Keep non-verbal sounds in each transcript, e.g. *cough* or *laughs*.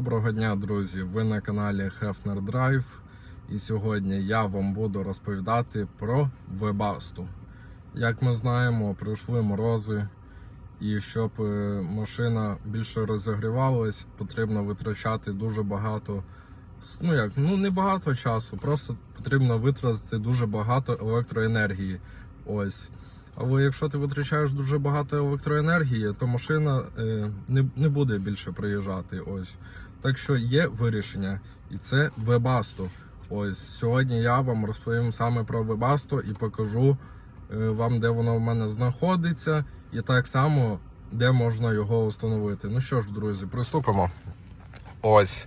Доброго дня, друзі! Ви на каналі Hefner Drive. І сьогодні я вам буду розповідати про вебасту. Як ми знаємо, пройшли морози, і щоб е, машина більше розігрівалась, потрібно витрачати дуже багато. Ну як, ну не багато часу, просто потрібно витратити дуже багато електроенергії. Ось. Але якщо ти витрачаєш дуже багато електроенергії, то машина е, не, не буде більше приїжджати. Ось. Так що є вирішення, і це Webasto. Ось сьогодні я вам розповім саме про Webasto і покажу е, вам, де воно в мене знаходиться, і так само де можна його встановити. Ну що ж, друзі, приступимо. Ось.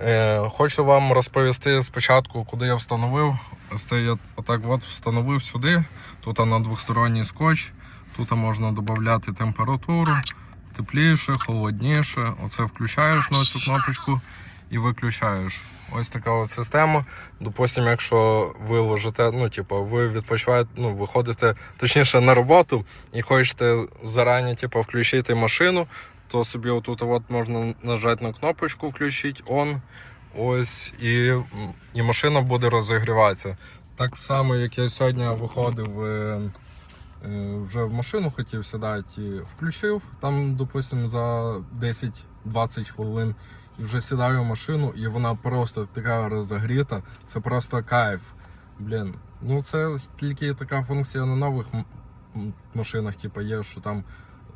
Е, хочу вам розповісти спочатку, куди я встановив. Це я отак от встановив сюди. Тут на двосторонній скотч. Тут можна додати температуру, тепліше, холодніше. Оце включаєш на цю кнопочку і виключаєш. Ось така от система. Допустимо, якщо ви ложите, ну типу, ви відпочиваєте, ну виходите точніше на роботу і хочете зарані, типу, включити машину, то собі отут от можна нажати на кнопочку включити on. Ось і, і машина буде розігріватися. Так само, як я сьогодні виходив е, е, вже в машину хотів сідати, і включив там, допустимо, за 10-20 хвилин. І вже сідаю в машину, і вона просто така розогріта. Це просто кайф. Блін, ну це тільки така функція на нових машинах, типу, є, що там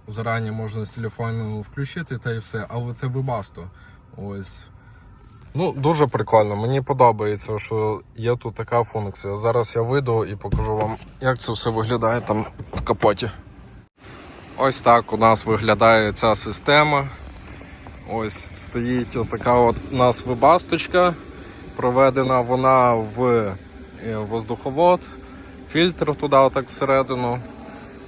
зарані можна з телефону включити та і все, але це вибасто. Ось. Ну, дуже прикольно. Мені подобається, що є тут така функція. Зараз я вийду і покажу вам, як це все виглядає там в капоті. Ось так у нас виглядає ця система. Ось стоїть отака от у нас вибасточка. Проведена вона в е, воздуховод, фільтр туди отак всередину.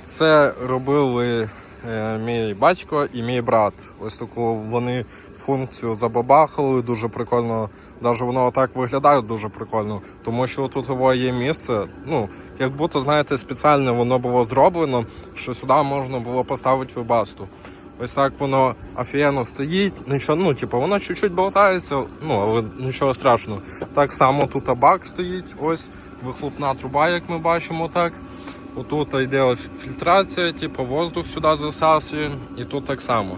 Це робили е, мій батько і мій брат. Ось таку вони функцію забабахали, дуже прикольно. Навіть воно отак виглядає дуже прикольно, тому що тут його є місце. Ну, як будто, знаєте, спеціально воно було зроблено, що сюди можна було поставити вибасту. Ось так воно офігенно стоїть. Нічого, ну, типу, воно чуть-чуть болтається, ну, але нічого страшного. Так само тут бак стоїть, ось вихлопна труба, як ми бачимо, так. Отут йде фільтрація, типу, воздух сюди засасує, і тут так само.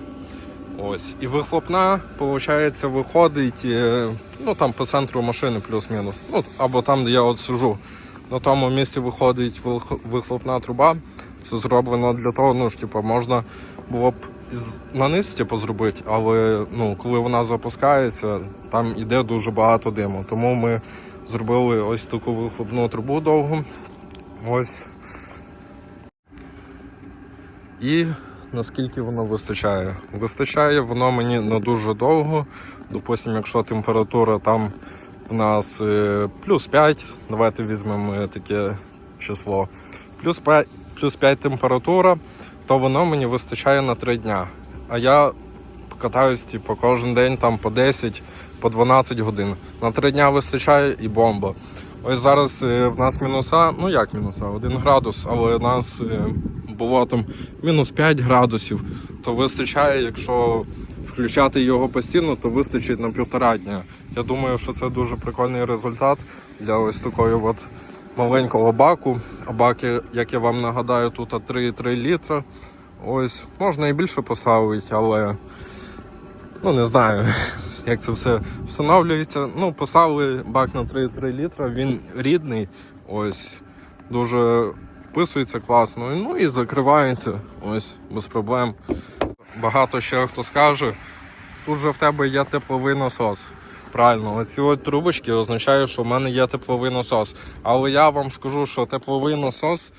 Ось. І вихлопна, виходить, виходить е, ну, там по центру машини плюс-мінус. Ну, або там, де я от сижу. На тому місці виходить вихлопна труба. Це зроблено для того, ну ж, типу, можна було б на низ типу, зробити, але ну, коли вона запускається, там іде дуже багато диму. Тому ми зробили ось таку вихлопну трубу довгу. Ось. І наскільки воно вистачає? Вистачає воно мені не дуже довго. Допустимо, якщо температура там у нас е, плюс 5, давайте візьмемо е, таке число. Плюс 5, плюс 5 температура, то воно мені вистачає на 3 дня. А я катаюсь типу, кожен день там по 10, по 12 годин. На 3 дня вистачає і бомба. Ось зараз е, в нас мінуса, ну як мінуса, 1 градус, але у нас було там мінус 5 градусів, то вистачає, якщо включати його постійно, то вистачить на півтора дня. Я думаю, що це дуже прикольний результат для ось такої от маленького баку. А баки, як я вам нагадаю, тут 3,3 літра. Ось можна і більше поставити, але ну не знаю, *laughs* як це все встановлюється. Ну, поставили бак на 3,3 літра, він рідний, ось дуже вписується класно. Ну і закривається ось без проблем. Багато ще хто скаже, тут же в тебе є тепловий насос. Правильно, оці от трубочки означають, що в мене є тепловий насос. Але я вам скажу, що тепловий насос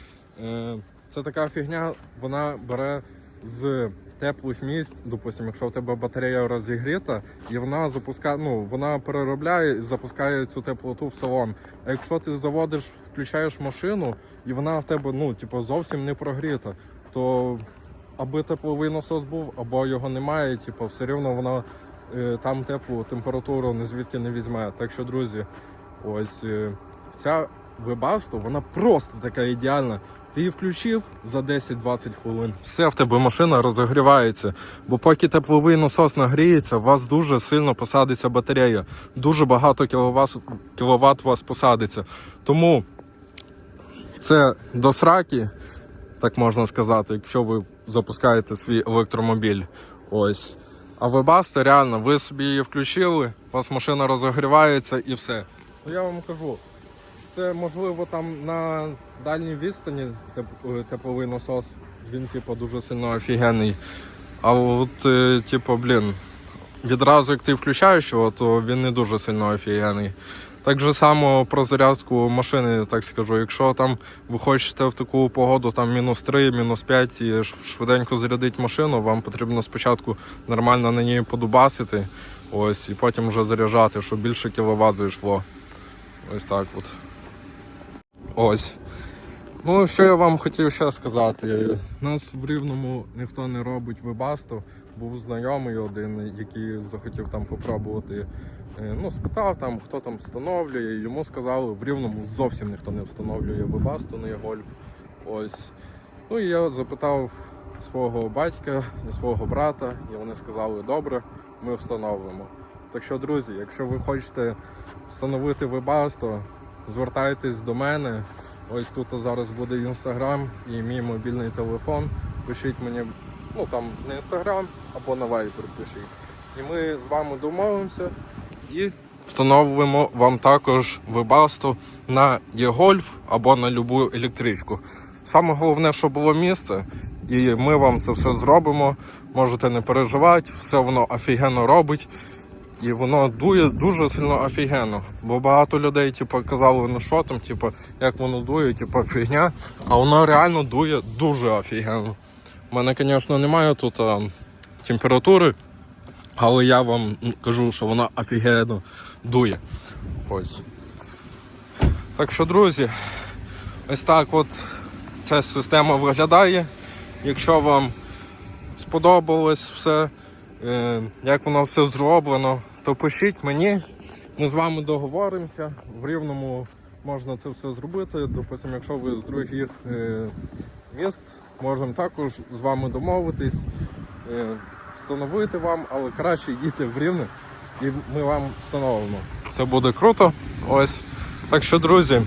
е, це така фігня, вона бере з теплих місць, допустимо, якщо в тебе батарея розігріта, і вона запускає, ну вона переробляє і запускає цю теплоту в салон. А якщо ти заводиш, включаєш машину, і вона в тебе ну, типу, зовсім не прогріта, то аби тепловий насос був, або його немає, типу, все рівно вона е, там теплу температуру звідки не візьме. Так що, друзі, ось е, ця вебасту, вона просто така ідеальна. Ти її включив за 10-20 хвилин. Все в тебе машина розігрівається. Бо поки тепловий насос нагріється, у вас дуже сильно посадиться батарея. Дуже багато кіловат, кіловат у вас посадиться. Тому це до сраки, так можна сказати, якщо ви запускаєте свій електромобіль. Ось. А вебасте, реально, ви собі її включили, у вас машина розогрівається і все. Ну я вам кажу, це можливо там на дальній відстані теп- тепловий насос, він типу дуже сильно офігенний. А от, е, типу, блін, відразу як ти включаєш його, то він не дуже сильно офігенний. Так же само про зарядку машини, так скажу. Якщо там ви хочете в таку погоду, там мінус 3, мінус 5 і швиденько зарядити машину, вам потрібно спочатку нормально на ній подубасити, ось, і потім вже заряджати, щоб більше кіловат зайшло. Ось так от. Ось. Ну, що я вам хотів ще сказати. Нас в Рівному ніхто не робить вебасту. Був знайомий один, який захотів там попробувати. Е, Ну, спитав там, хто там встановлює. Йому сказали, в Рівному зовсім ніхто не встановлює вебасту, не гольф. Ось. Ну і я запитав свого батька і свого брата, і вони сказали, добре, ми встановимо. Так що, друзі, якщо ви хочете встановити вебасту, звертайтесь до мене. Ось тут зараз буде інстаграм і мій мобільний телефон. Пишіть мені, ну там на інстаграм або на вайбер пишіть. І ми з вами домовимося і встановимо вам також вебасту на є-гольф або на любу електричку. Саме головне, щоб було місце, і ми вам це все зробимо. Можете не переживати, все воно офігенно робить. І воно дує дуже сильно офігенно. Бо багато людей, типу, казали, ну що там, типу, як воно дує, типу, фігня. А воно реально дує дуже офігенно. У мене, звісно, немає тут а, температури, але я вам кажу, що вона офігенно дує. Ось. Так що, друзі, ось так от ця система виглядає. Якщо вам сподобалось все, е, як воно все зроблено, то пишіть мені. Ми з вами договоримося. В рівному можна це все зробити. Допустимо, якщо ви з других е, міст, можемо також з вами домовитись, е, встановити вам, але краще їдьте в рівне і ми вам встановимо. Це буде круто. Ось. Так що, друзі,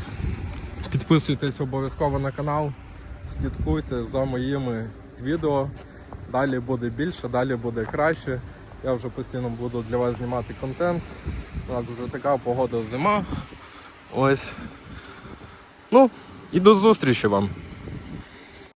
підписуйтесь обов'язково на канал, слідкуйте за моїми відео. Далі буде більше, далі буде краще. Я вже постійно буду для вас знімати контент. У нас вже така погода зима. Ось. Ну, і до зустрічі вам.